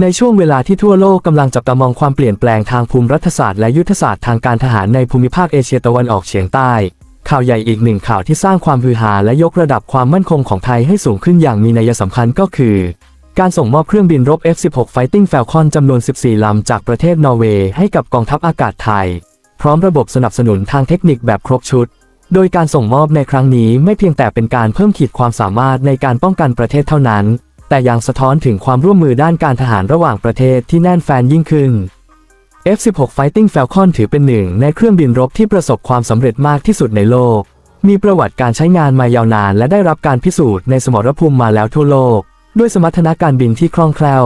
ในช่วงเวลาที่ทั่วโลกกำลังจับตามองความเปลี่ยนแปลงทางภูมิรัฐศาสตร์และยุทธศาสตร์ทางการทหารในภูมิภาคเอเชียตะวันออกเฉียงใต้ ข่าวใหญ่อีกหนึ่งข่าวที่สร้างความฮือฮาและยกระดับความมั่นคงของไทยให้สูงขึ้นอย่างมีนัยสำคัญก็คือ การส่งมอบเครื่องบินรบ F-16 Fighting Falcon จำนวน 14 ลำจากประเทศนอร์เวย์ให้กับกองทัพอากาศไทย พร้อมระบบสนับสนุนทางเทคนิคแบบครบชุด โดยการส่งมอบในครั้งนี้ไม่เพียงแต่เป็นการเพิ่มขีดความสามารถในการป้องกันประเทศเท่านั้น แต่ยังสะท้อนถึงความร่วมมือด้านการทหารระหว่างประเทศที่แน่นแฟนยิ่งขึ้น F-16 Fighting Falcon ถือเป็นหนึ่งในเครื่องบินรบที่ประสบความสำเร็จมากที่สุดในโลก มีประวัติการใช้งานมายาวนานและได้รับการพิสูจน์ในสมรภูมิมาแล้วทั่วโลก ด้วยสมรรถนะการบินที่คล่องแคล่ว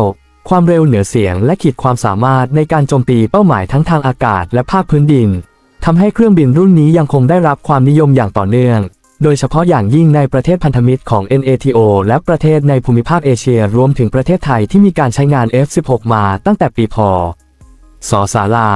ความเร็วเหนือเสียงและขีดความสามารถในการโจมตีเป้าหมายทั้งทางอากาศและภาคพื้นดินทำให้เครื่องบินรุ่นนี้ยังคงได้รับความนิยมอย่างต่อเนื่อง โดยเฉพาะอย่างยิ่งในประเทศพันธมิตรของ NATO และประเทศในภูมิภาคเอเชียรวมถึงประเทศไทยที่มีการใช้งาน F-16 มาตั้งแต่ปีพ.ศศาลา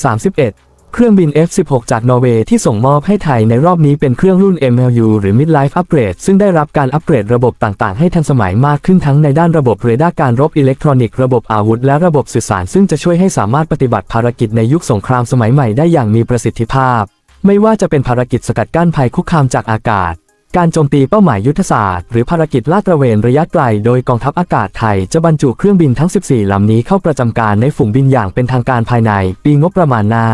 2531 เครื่องบิน F-16 จากนอร์เวย์ที่ส่งมอบให้ไทยในรอบนี้เป็นเครื่องรุ่น MLU หรือ Midlife Upgrade ซึ่งได้รับการอัปเกรดระบบต่างๆ ให้ทันสมัยมากขึ้นทั้งในด้านระบบเรดาร์การรบอิเล็กทรอนิกส์ระบบอาวุธ และระบบสื่อสาร ซึ่งจะช่วยให้สามารถปฏิบัติภารกิจในยุคสงครามสมัยใหม่ได้อย่างมีประสิทธิภาพ ไม่ว่าจะเป็นภารกิจสกัดกั้นภัยคุกคามจากอากาศ การโจมตีเป้าหมายยุทธศาสตร์ หรือภารกิจลาดตระเวนระยะไกล โดยกองทัพอากาศไทยจะบรรจุเครื่องบินทั้ง 14 ลำนี้เข้าประจำการในฝูงบินอย่างเป็นทางการภายใน ปีงบประมาณหน้า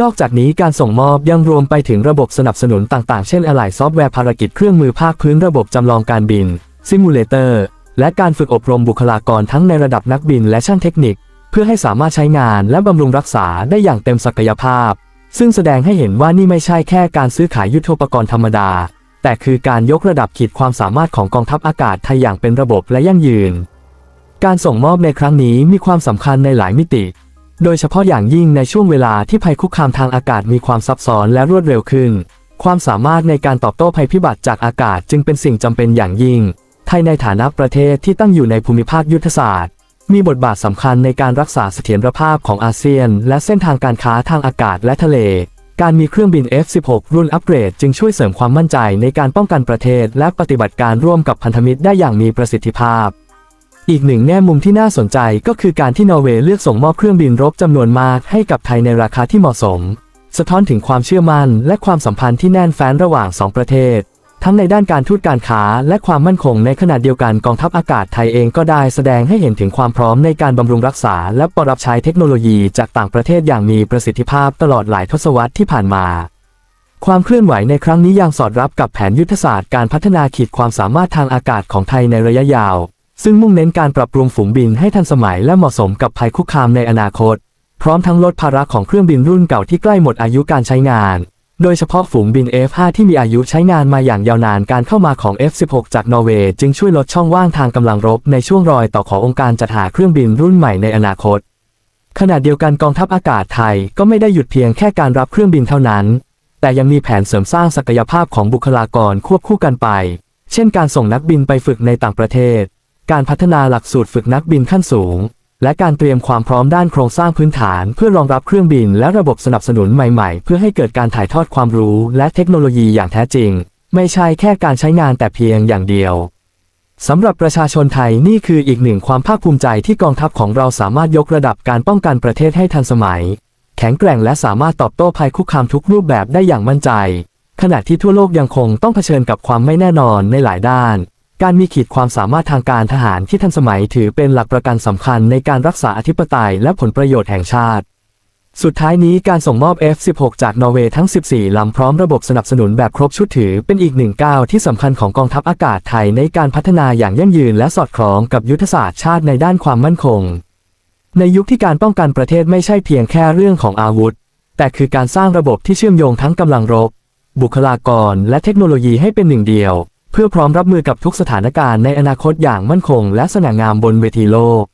นอกจากนี้การส่งมอบยังรวมไปถึงระบบสนับสนุนต่างๆ เช่นอะไหล่ซอฟต์แวร์ภารกิจเครื่องมือภาคพื้นระบบจำลองการบินซิมูเลเตอร์และการฝึกอบรมบุคลากรทั้งในระดับนักบินและช่างเทคนิค เพื่อให้สามารถใช้งานและบำรุงรักษาได้อย่างเต็มศักยภาพ ซึ่งแสดงให้เห็นว่านี่ไม่ใช่แค่การซื้อขายยุทโธปกรณ์ธรรมดา แต่คือการยกระดับขีดความสามารถของกองทัพอากาศไทยอย่างเป็นระบบและยั่งยืน การส่งมอบในครั้งนี้มีความสำคัญในหลายมิติ โดยเฉพาะอย่างยิ่งในช่วงเวลาที่ภัยคุกคามทางอากาศมีความซับซ้อนและรวดเร็วขึ้น ความสามารถในการตอบโต้ภัยพิบัติจากอากาศจึงเป็นสิ่งจำเป็นอย่างยิ่ง ไทยในฐานะประเทศที่ตั้งอยู่ในภูมิภาคยุทธศาสตร์ มีบทบาทสำคัญในการรักษาเสถียรภาพของอาเซียน และเส้นทางการค้าทางอากาศและทะเล การมีเครื่องบิน F-16 รุ่นอัปเกรด จึงช่วยเสริมความมั่นใจในการป้องกันประเทศ และปฏิบัติการร่วมกับพันธมิตรได้อย่างมีประสิทธิภาพ อีกหนึ่งแง่มุมที่น่าสนใจก็คือการที่นอร์เวย์เลือกส่งมอบเครื่องบินรบจำนวนมากให้กับไทยในราคาที่เหมาะสม สะท้อนถึงความเชื่อมั่น และความสัมพันธ์ที่แน่นแฟ้นระหว่างสองประเทศ ทั้งในด้านการทูตการค้าและความมั่นคงในขณะเดียวกันกองทัพอากาศไทยเองก็ได้แสดงให้เห็นถึงความพร้อมในการบำรุงรักษา และปรับใช้เทคโนโลยีจากต่างประเทศอย่างมีประสิทธิภาพตลอดหลายทศวรรษที่ผ่านมา ความเคลื่อนไหวในครั้งนี้ยังสอดรับกับแผนยุทธศาสตร์การพัฒนาขีดความสามารถทางอากาศของไทยในระยะยาว ซึ่งมุ่งเน้นการปรับปรุงฝูงบินให้ทันสมัยและเหมาะสมกับภัยคุกคามในอนาคต พร้อมทั้งลดภาระของเครื่องบินรุ่นเก่าที่ใกล้หมดอายุการใช้งาน โดยเฉพาะฝูงบิน F5 ที่มีอายุใช้งานมาอย่างยาวนานการเข้ามาของ F16 จากนอร์เวย์จึงช่วยลดช่องว่างทางกำลังรบในช่วงรอยต่อขององค์การจัดหาเครื่องบินรุ่นใหม่ในอนาคต ขณะเดียวกันกองทัพอากาศไทยก็ไม่ได้หยุดเพียงแค่การรับเครื่องบินเท่านั้น แต่ยังมีแผนเสริมสร้างศักยภาพของบุคลากรควบคู่กันไป เช่นการส่งนักบินไปฝึกในต่างประเทศ การพัฒนาหลักสูตรฝึกนักบินขั้นสูง และการเตรียมความพร้อมด้านโครงสร้างพื้นฐาน เพื่อรองรับเครื่องบินและระบบสนับสนุนใหม่ๆ เพื่อให้เกิดการถ่ายทอดความรู้และเทคโนโลยีอย่างแท้จริง ไม่ใช่แค่การใช้งานแต่เพียงอย่างเดียวสำหรับประชาชนไทยนี่คืออีกหนึ่งความภาคภูมิใจที่กองทัพของเราสามารถยกระดับการป้องกันประเทศให้ทันสมัย แข็งแกร่งและสามารถตอบโต้ภัยคุกคามทุกรูปแบบได้อย่างมั่นใจ ขณะที่ทั่วโลกยังคงต้องเผชิญกับความไม่แน่นอนในหลายด้าน การมีขีดความสามารถทางการทหารที่ทันสมัยถือเป็นหลักประกันสำคัญในการรักษาอธิปไตยและผลประโยชน์แห่งชาติ สุดท้ายนี้การส่งมอบ F16 จากนอร์เวย์ทั้ง 14 ลำพร้อมระบบสนับสนุนแบบครบชุดถือเป็นอีกหนึ่งก้าวที่สำคัญของกองทัพอากาศไทยในการพัฒนาอย่างยั่งยืนและสอดคล้องกับยุทธศาสตร์ชาติในด้านความมั่นคง ในยุคที่การป้องกันประเทศไม่ใช่เพียงแค่เรื่องของอาวุธ แต่คือการสร้างระบบที่เชื่อมโยงทั้งกำลังรบ บุคลากร และเทคโนโลยีให้เป็นหนึ่งเดียว เพื่อพร้อมรับมือกับทุกสถานการณ์ในอนาคตอย่างมั่นคงและสง่างามบนเวทีโลก